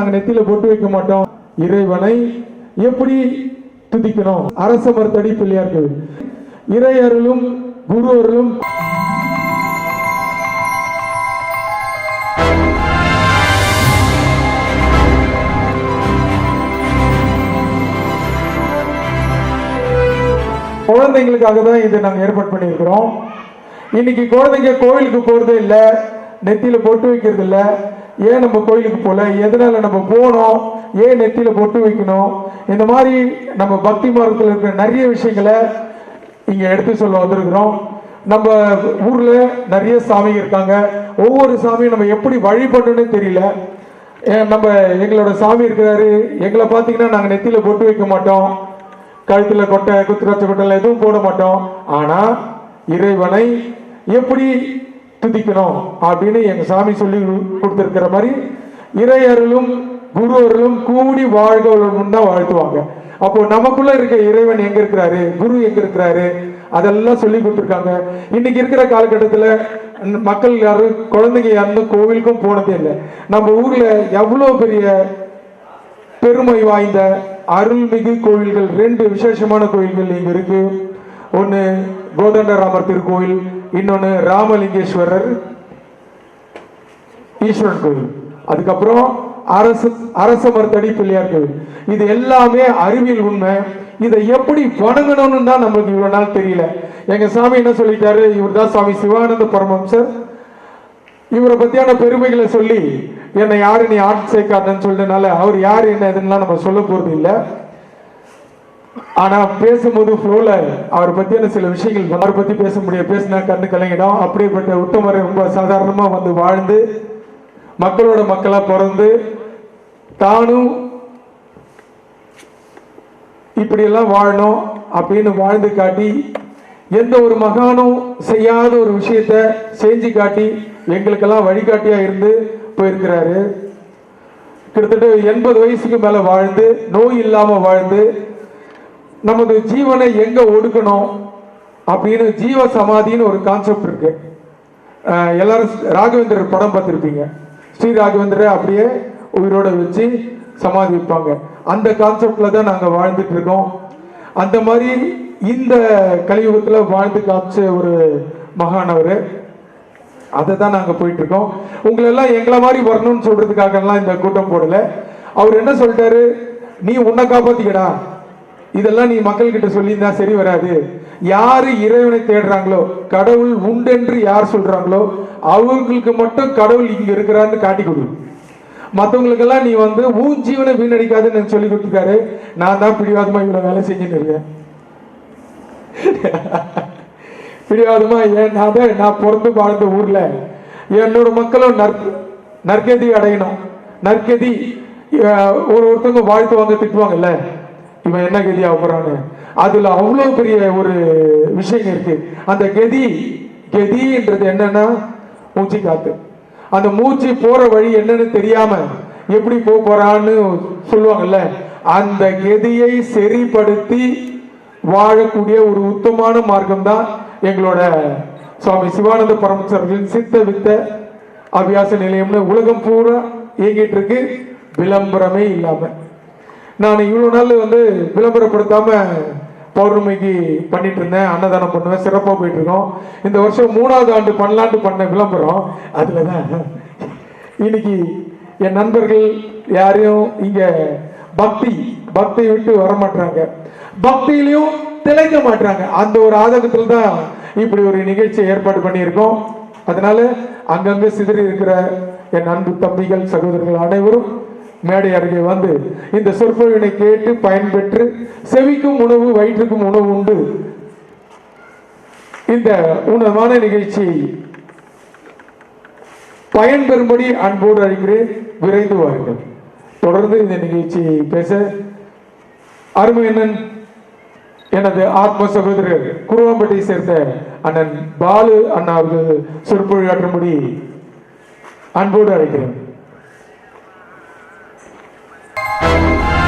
நாங்கள் நெத்தியில பொட்டு வைக்க மாட்டோம். இறைவனை எப்படி துதிக்கணும்? அரச மரத்தடி பிள்ளையார்கள். இறை அருளும் குரு அருளும். குழந்தைங்களுக்காக தான் இதை நாங்கள் ஏற்பாடு பண்ணியிருக்கிறோம். இன்னைக்கு குழந்தைங்க கோவிலுக்கு போகிறதே இல்லை நெத்தியில் பொட்டு வைக்கிறது இல்லை ஏன் நம்ம கோயிலுக்கு போகல எதனால நம்ம போனோம்? ஏன் நெத்தியில் பொட்டு வைக்கணும்? இந்த மாதிரி நம்ம பக்தி மார்க்கத்தில் இருக்கிற நிறைய விஷயங்களை இங்கே எடுத்து சொல்ல வந்திருக்கிறோம். நம்ம ஊரில் நிறைய சாமி இருக்காங்க. ஒவ்வொரு சாமியும் நம்ம எப்படி வழிபடணும்னு தெரியல. ஏன் நம்ம எங்களோட சாமி இருக்கிறாரு. எங்களை பார்த்தீங்கன்னா நாங்கள் நெத்தியில் பொட்டு வைக்க மாட்டோம். கழுத்தில் கொட்டை குத்துராட்ச கொட்டை எதுவும் போட மாட்டோம். ஆனா இறைவனை எப்படி துதிக்கணும் அப்படின்னு எங்க சாமி சொல்லி கொடுத்திருக்கிற மாதிரி இறையருளும் குரு அருளும் கூடி வாழ்களும் தான் வாழ்த்துவாங்க. அப்போ நமக்குள்ள இருக்க இறைவன் எங்க இருக்கிறாரு? குரு எங்க இருக்கிறாரு? அதெல்லாம் சொல்லி கொடுத்துருக்காங்க. இன்னைக்கு இருக்கிற காலகட்டத்துல மக்கள் யாரும் குழந்தைங்க யாரும் கோவிலுக்கும் போனதே இல்லை. நம்ம ஊர்ல எவ்வளோ பெரிய பெருமை வாய்ந்த அருள்மிகு கோவில்கள் ரெண்டு விசேஷமான கோவில்கள் இங்க இருக்கு. ஒன்று கோதண்டராமர் திருக்கோயில் இன்னொன்று ராமலிங்கேஸ்வரர் ஈஸ்வரன் கோயில். அதுக்கப்புறம் அரசு அரச மருத்தடி பிள்ளையார் கோயில். இது எல்லாமே அறிவியல் உண்மை. இதை எப்படி வணங்கணும்னு தான் நம்மளுக்கு இவ்வளோ நாள் தெரியல. எங்கள் சாமி என்ன சொல்லிட்டாரு? இவர் தான் சுவாமி சிவானந்த பரமம்சர் இவரை பற்றியான பெருமைகளை சொல்லி என்னை யாரு நீ ஆட்சி சேர்க்காதன்னு சொல்றதுனால அவர் யார் என்ன எதுன்னா நம்ம சொல்ல போகிறது இல்லை ஆனா பேசும்போது ஃப்ளோல அவரை பத்தியான சில விஷயங்கள் அவரை பத்தி பேச முடிய பேசினா கண்ணு கலங்கிடும் அப்படியேப்பட்ட உத்தமரை ரொம்ப சாதாரணமா வந்து வாழ்ந்து மக்களோட மக்களா பிறந்து தானும் இப்படியெல்லாம் வாழணும் அப்படின்னு வாழ்ந்து காட்டி எந்த ஒரு மகானும் செய்யாத ஒரு விஷயத்த செஞ்சு காட்டி எங்களுக்கெல்லாம் வழிகாட்டியா இருந்து போயிருக்கிறாரு. கிட்டத்தட்ட எண்பது வயசுக்கு மேல வாழ்ந்து நோய் இல்லாம வாழ்ந்து நமது ஜீவனை எங்க ஒடுக்கணும் அப்படின்னு ஜீவ சமாதின்னு ஒரு கான்செப்ட் இருக்கு. எல்லாரும் ராகவேந்தர் படம் பார்த்துருப்பீங்க. ஸ்ரீ ராகவேந்தரை அப்படியே உயிரோட வச்சு சமாதி வைப்பாங்க. அந்த கான்செப்ட்ல தான் நாங்க வாழ்ந்துட்டு இருக்கோம். அந்த மாதிரி இந்த கலியுகத்துல வாழ்ந்து காமிச்ச ஒரு மகானவர் அதை தான் நாங்க போயிட்டு இருக்கோம். உங்களை எல்லாம் எங்களை மாதிரி வரணும்னு சொல்றதுக்காக எல்லாம் இந்த கூட்டம் போடல. அவர் என்ன சொல்லிட்டாரு? நீ உன்னை காப்பாத்திக்கடா. இதெல்லாம் நீ மக்கள்கிட்ட சொல்லியிருந்தா சரி வராது. யாரு இறைவனை தேடுறாங்களோ கடவுள் உண்டென்று யார் சொல்றாங்களோ அவங்களுக்கு மட்டும் கடவுள் இங்க இருக்கிறான்னு காட்டி கொடு. மற்றவங்களுக்கெல்லாம் நீ வந்து உன் ஜீவனை வீணடிக்காதுன்னு சொல்லி கொடுத்துருக்காரு நான் தான் பிடிவாதமா இவ்வளவு வேலை செஞ்சுட்டு இருக்கேன். பிடிவாதமா ஏன்? நான் தான் நான் பிறந்து வாழ்ந்த ஊர்ல என்னோட மக்களும் நற் நற்கதி அடையணும். நற்கதி ஒரு ஒருத்தவங்க வாழ்த்துவாங்க திட்டுவாங்கல்ல. இவன் என்ன கதி போகிறான்னு அதுல அவ்வளவு பெரிய ஒரு விஷயம் இருக்கு. அந்த கதி கதின்றது என்னன்னா மூச்சு காத்து. அந்த மூச்சு போற வழி என்னன்னு தெரியாம எப்படி போக போறான்னு சொல்லுவாங்கல்ல அந்த கதியை சரிப்படுத்தி வாழக்கூடிய ஒரு உத்தமான மார்க்கம் தான் எங்களோட சுவாமி சிவானந்த பரமேஸ்வரர்களின் சித்த வித்த அபியாச நிலையம்னு உலகம் பூரா இயங்கிட்டு இருக்கு. விளம்பரமே இல்லாமல் நான் இவ்வளோ நாள் வந்து விளம்பரப்படுத்தாம பௌர்ணமிக்கு பண்ணிட்டு இருந்தேன் அன்னதானம் பண்ணுவேன் சிறப்பாக போயிட்டு இருக்கோம் இந்த வருஷம் மூணாவது ஆண்டு பண்ணலான்ட்டு பண்ண விளம்பரம் அதில் தான் இன்னைக்கு என் நண்பர்கள் யாரையும் இங்கே பக்தி பக்தி விட்டு வர மாட்டாங்க பக்தியிலையும் திளைக்க மாட்டாங்க அந்த ஒரு ஆதங்கத்தில் தான் இப்படி ஒரு நிகழ்ச்சியை ஏற்பாடு பண்ணியிருக்கோம். அதனால அங்கங்கே சிதறி இருக்கிற என் அன்பு தம்பிகள் சகோதரர்கள் அனைவரும் மேடை அருகே வந்து இந்த சொற்பொழிவினை கேட்டு பயன்பெற்று செவிக்கும் உணவு வயிற்றுக்கும் உணவு உண்டு. இந்த உணவான நிகழ்ச்சி பயன்பெறும்படி அன்போடு அழைக்கிறேன் விரைந்து வாருங்கள். தொடர்ந்து இந்த நிகழ்ச்சியை பேச அருமையண்ணன் எனது ஆத்ம சகோதரர் குருவாம்பட்டியை சேர்ந்த அண்ணன் பாலு அண்ணா அவர்கள் சொற்பொழியாற்றும்படி அன்போடு அழைக்கிறேன். Thank you.